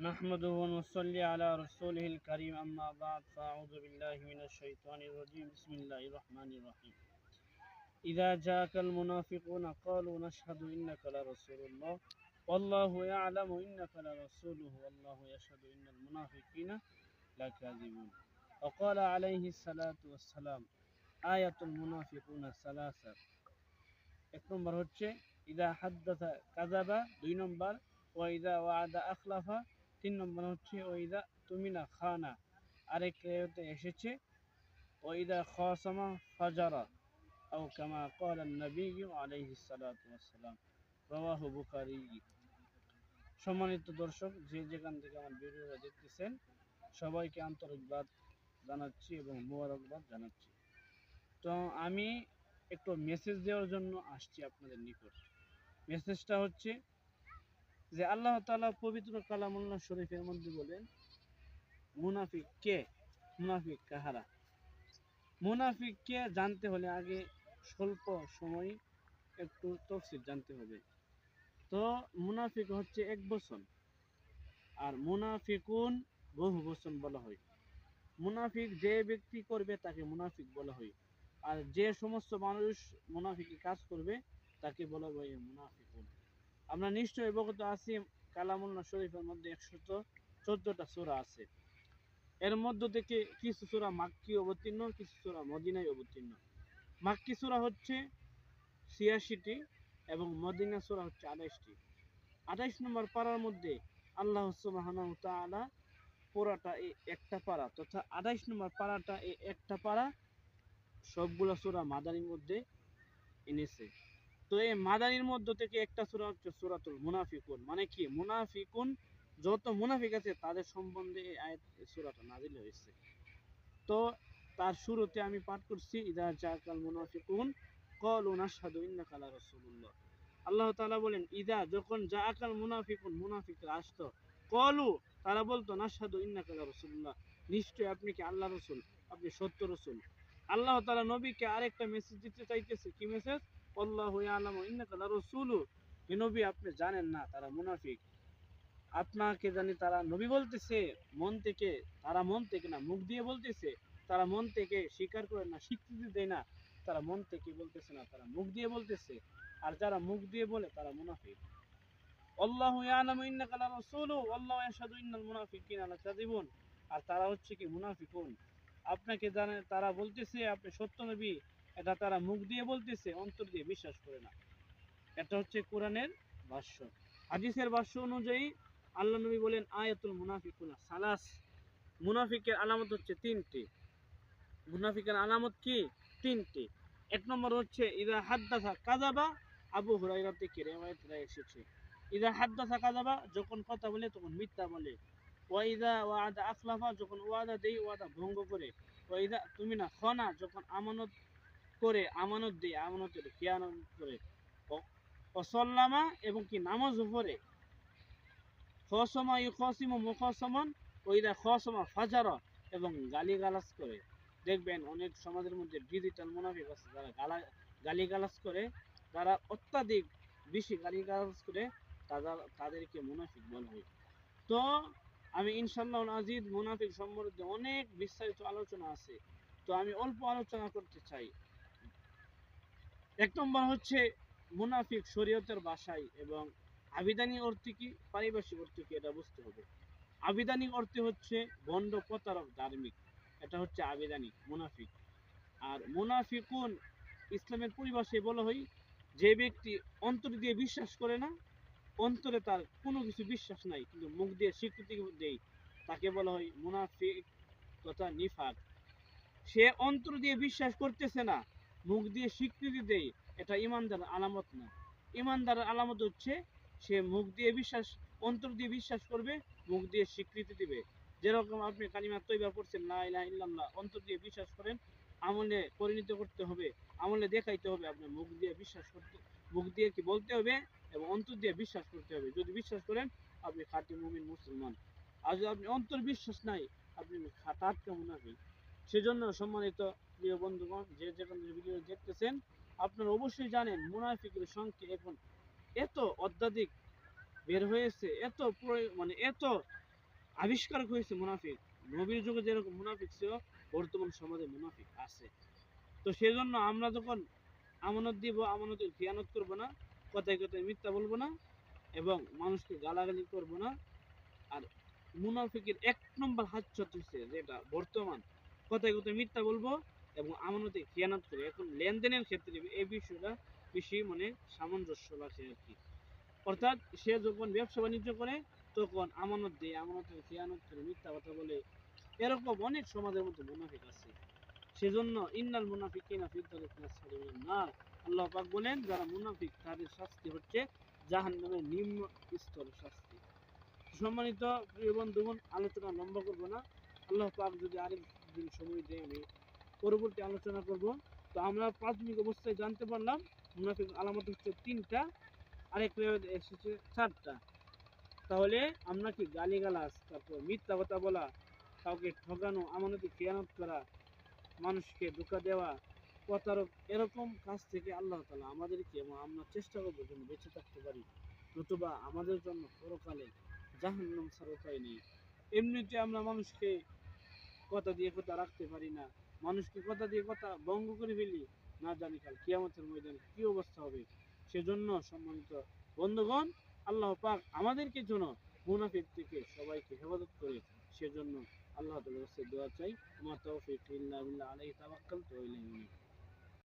نحمده ونصلي على رسوله الكريم أما بعد فأعوذ بالله من الشيطان الرجيم بسم الله الرحمن الرحيم إذا جاءك المنافقون قالوا نشهد إنك لرسول الله والله يعلم إنك لرسوله والله يشهد إن المنافقين لكاذبون وقال عليه الصلاة والسلام آية المنافقون ثلاثة এক নম্বর হচ্ছে ইদা হাদ্দাথা কাজাবা দুই নম্বর ওয়াইদা ওয়াদা আখলাফা তিন নম্বর হচ্ছে ওইদা তুমিনা খানা আরেক রেওতে এসেছে ওইদা খাসামা ফাজারা আও কামা قال النبي عليه الصلاة والسلام رواه বুখারী সম্মানিত দর্শক যে যেখান থেকে আমার ভিডিওটা দেখতেছেন সবাইকে আন্তরিকবাদ জানাচ্ছি এবং মোবারকবাদ জানাচ্ছি তো আমি একটু মেসেজ দেওয়ার জন্য আসছি আপনাদের নিকট মেসেজটা হচ্ছে যে আল্লাহ তাআলা পবিত্র কালামুল্লাহ শরীফের মধ্যে বলেন, মুনাফিক কে? মুনাফিক কাহারা? মুনাফিককে জানতে হলে আগে স্বল্প সময় একটু তফসিল জানতে হবে। তো মুনাফিক হচ্ছে এক বচন, আর মুনাফিকুন বহু বচন বলা হয়। মুনাফিক যে ব্যক্তি করবে তাকে মুনাফিক বলা হয়, আর যে সমস্ত মানুষ মুনাফিকি কাজ করবে তাকে বলা হয় মুনাফিকুন। আমরা নিশ্চয়ই অবগত আছি কালামুল্লা শরীফের মধ্যে একশত চোদ্দটা সূরা আছে। এর মধ্য থেকে কিছু সূরা মাক্কি অবতীর্ণ, কিছু সূরা মদিনায় অবতীর্ণ। মাক্কি সূরা হচ্ছে ছিয়াশিটি এবং মদিনা সূরা হচ্ছে আঠাইশটি আঠাইশ নম্বর পাড়ার মধ্যে আল্লাহ তাআলা পুরাটা এই একটা পাড়া তথা আঠাইশ নম্বর পাড়াটা এই একটা পাড়া সবগুলো সূরা মাদানির মধ্যে এনেছে। তো এই মাদানির মধ্য থেকে একটা সূরা হচ্ছে সূরাতুল মুনাফিকুন। মানে কি? মুনাফিকুন, যত মুনাফিক আছে তাদের সম্বন্ধে এই আয়াত সূরাটা নাজিল হয়েছে। তো তার শুরুতে আমি পাঠ করছি, ইদা জাকাল মুনাফিকুন ক্বালু নাশহাদু ইন্নাকা লা রাসূলুল্লাহ। আল্লাহ তাআলা বলেন, ইদা যখন জাকাল মুনাফিকুন মুনাফিকরা আসতো, ক্বালু, তারা বলতো, নাশহাদু ইন্নাকা লা রাসূলুল্লাহ। নিশ্চয় আপনি কি আল্লাহ রাসূল? আপনি সত্য রাসূল। আল্লাহ তাআলা নবীকে আরেকটা মেসেজ দিতে চাইতেছে। কি মেসেজ আল্লাহু ইয়ালামু, ইন্নাকা লারাসূলু হে নবী আপনি জানেন না, তারা মুনাফিক। আপনাকে জানি তারা নবী বলতেছে, মন থেকে, তারা মন থেকে না, মুখ দিয়ে বলতেছে, তারা মন থেকে স্বীকার করে না, স্বীকৃতি দেয় না, তারা মন থেকে বলতেছে না, তারা মুখ দিয়ে বলতেছে। আর যারা মুখ দিয়ে বলে, তারা মুনাফিক। আল্লাহু ইয়ালামু, ইন্নাকা লারাসূলু আল্লাহু ইয়াশহাদু ইন্নাল মুনাফিকিনা লাকাযিবুন। আর তারা হচ্ছে কি মুনাফিকুন। আপনাকে জানে, তারা বলতেছে, আপনি সত্য নবী এটা তারা মুখ দিয়ে বলতেছে, অন্তর দিয়ে বিশ্বাস করে না। এটা হচ্ছে কোরআনের ভাষ্য। হাদিসের ভাষ্য অনুযায়ী আল্লাহ নবী বলেন, আয়াতুল মুনাফিকুনা সালাস। মুনাফিকের আলামত হচ্ছে তিনটি। মুনাফিকের আলামত কি? তিনটি। এক নম্বর হচ্ছে, ইদা হাদ্দাসা কাজাবা আবু হুরাইরা থেকে রেওয়ায়েতরা এসেছে। ইদা হাদ্দাসা কাজাবা যখন কথা বলে তখন মিথ্যা বলে। ওয়াইদা ওয়াদা আখলাফা যখন ওয়াদা দেই, ওয়াদা ভঙ্গ করে। ওয়াইদা তুমি না খনা, যখন আমানত করে আমানত দেয় আমানতের খেয়ানত করে। অসল্লামা এবং কি নামাজও পড়ে খসমা ইউ মুখসমন, ওইরা খসমা ফাজারা এবং গালিগালাজ করে। দেখবেন অনেক সমাজের মধ্যে ডিজিটাল মুনাফিক আছে, যারা গালা, গালিগালাজ করে। তারা অত্যাধিক বেশি গালিগালাজ করে, তারা, তাদেরকে মুনাফিক বলা হয়। তো, আমি ইনশাল্লাহ আজিদ মুনাফিক সম্বন্ধে অনেক বিস্তারিত আলোচনা আছে। তো আমি অল্প আলোচনা করতে চাই। এক নম্বর হচ্ছে মুনাফিক শরীয়তের ভাষায় এবং আবিধানিক অর্থে কি? পারিভাষিক অর্থে কি? এটা বুঝতে হবে। আবিধানিক অর্থে হচ্ছে বন্ড প্রতারক ধার্মিক। এটা হচ্ছে আবিধানিক, মুনাফিক। আর মুনাফিকুন ইসলামের পরিভাষায় বলা হয়, যে ব্যক্তি অন্তর দিয়ে বিশ্বাস করে না, অন্তরে তার কোনো কিছু বিশ্বাস নাই, কিন্তু মুখ দিয়ে স্বীকৃতি দেয়, তাকে বলা হয় মুনাফিক তথা নিফাক। সে অন্তর দিয়ে বিশ্বাস করতেছে না মুখ দিয়ে স্বীকৃতি দেয় এটা ইমানদার আলামত না। ইমানদার আলামত হচ্ছে, সে মুখ দিয়ে বিশ্বাস, অন্তর দিয়ে বিশ্বাস করবে, মুখ দিয়ে স্বীকৃতি দিবে। যেরকম আপনি কালিমা তৈবা করছেন না ইলাহা ইল্লাল্লাহ, অন্তর দিয়ে বিশ্বাস করেন, আমলে পরিণত করতে হবে, আমলে দেখাইতে হবে আপনার মুখ দিয়ে বিশ্বাস করতে, মুখ দিয়ে কি বলতে হবে এবং অন্তর দিয়ে বিশ্বাস করতে হবে। যদি বিশ্বাস করেন, আপনি খাঁটি মুমিন মুসলমান। আর যদি আপনি অন্তর বিশ্বাস নাই, আপনি টাটকা মুনাফিক। সেজন্য সম্মানিত প্রিয় বন্ধুগণ, যে যেখানে ভিডিও দেখতেছেন, আপনারা অবশ্যই জানেন মুনাফিকের সংখ্যা এখন এত অত্যাধিক বের হয়েছে, এত মানে এত আবিষ্কার হয়েছে মুনাফিক। নবীর যুগে যেরকম মুনাফিক ছিল, বর্তমান সমাজে মুনাফিক আছে। তো সেজন্য আমরা যখন আমানত দিব, আমানতের খেয়ানত করব না, কথায় কথায় মিথ্যা বলব না এবং মানুষকে গালাগালি করব না। আর মুনাফিকের এক নম্বর হাত হচ্ছে যেটা বর্তমান, কথায় কথায় মিথ্যা বলব এবং আমানতে খেয়ানত করে। এখন লেনদেনের ক্ষেত্রে এই বিষয়টা বেশি মানে সামঞ্জস্য রাখে আর কি। অর্থাৎ সে যখন ব্যবসা বাণিজ্য করে, তখন আমানত দিয়ে, আমানতের খেয়ানত করে মিথ্যা কথা বলে। এরকম অনেক সমাজের মধ্যে মুনাফিক আছে। সেজন্য ইন্নাল মুনাফিকিনা ফি দারিকিল আসফালি মিনান আল্লাহ পাক বলেন, যারা মুনাফিক, তাদের শাস্তি হচ্ছে জাহান্নামের নিম্ন স্তরের শাস্তি। সম্মানিত প্রিয় বন্ধুগণ, আলোচনা লম্বা করব না। আল্লাহ পাক যদি আরেক দিন সময় দেয়, আমি পরবর্তী আলোচনা করব। তো আমরা প্রাথমিক অবস্থায় জানতে পারলাম মুনাফিক আলামত হচ্ছে তিনটা, আরেক রেওয়ায়ত এসেছে চারটা। তাহলে আমরা কি গালিগালাজ, তারপর মিথ্যা কথা বলা, কাউকে ঠকানো আমানতি, খেয়ানত করা, মানুষকে ধোকা দেওয়া, প্রতারক, এরকম কাজ থেকে আল্লাহ তালা আমাদেরকে এবং আমরা চেষ্টা করব যেন বেঁচে থাকতে পারি। নতুবা আমাদের জন্য পরকালে জাহান্নাম ছাড়া উপায় নেই। এমনিতে আমরা মানুষকে কথা দিয়ে কথা রাখতে পারি না। মানুষকে কথা দিয়ে কথা বঙ্গ করে ফেলি। না জানি কাল কিয়ামতের ময়দানে কি অবস্থা হবে। সেজন্য সম্মানিত বন্ধুগণ, আল্লাহ পাক আমাদেরকে যেন মুনাফিক থেকে সবাইকে হেফাজত করে, সেজন্য আল্লাহ তাআলার কাছে দোয়া চাই। আমার তৌফিক ইল্লা বিল্লাহ, আলাইহি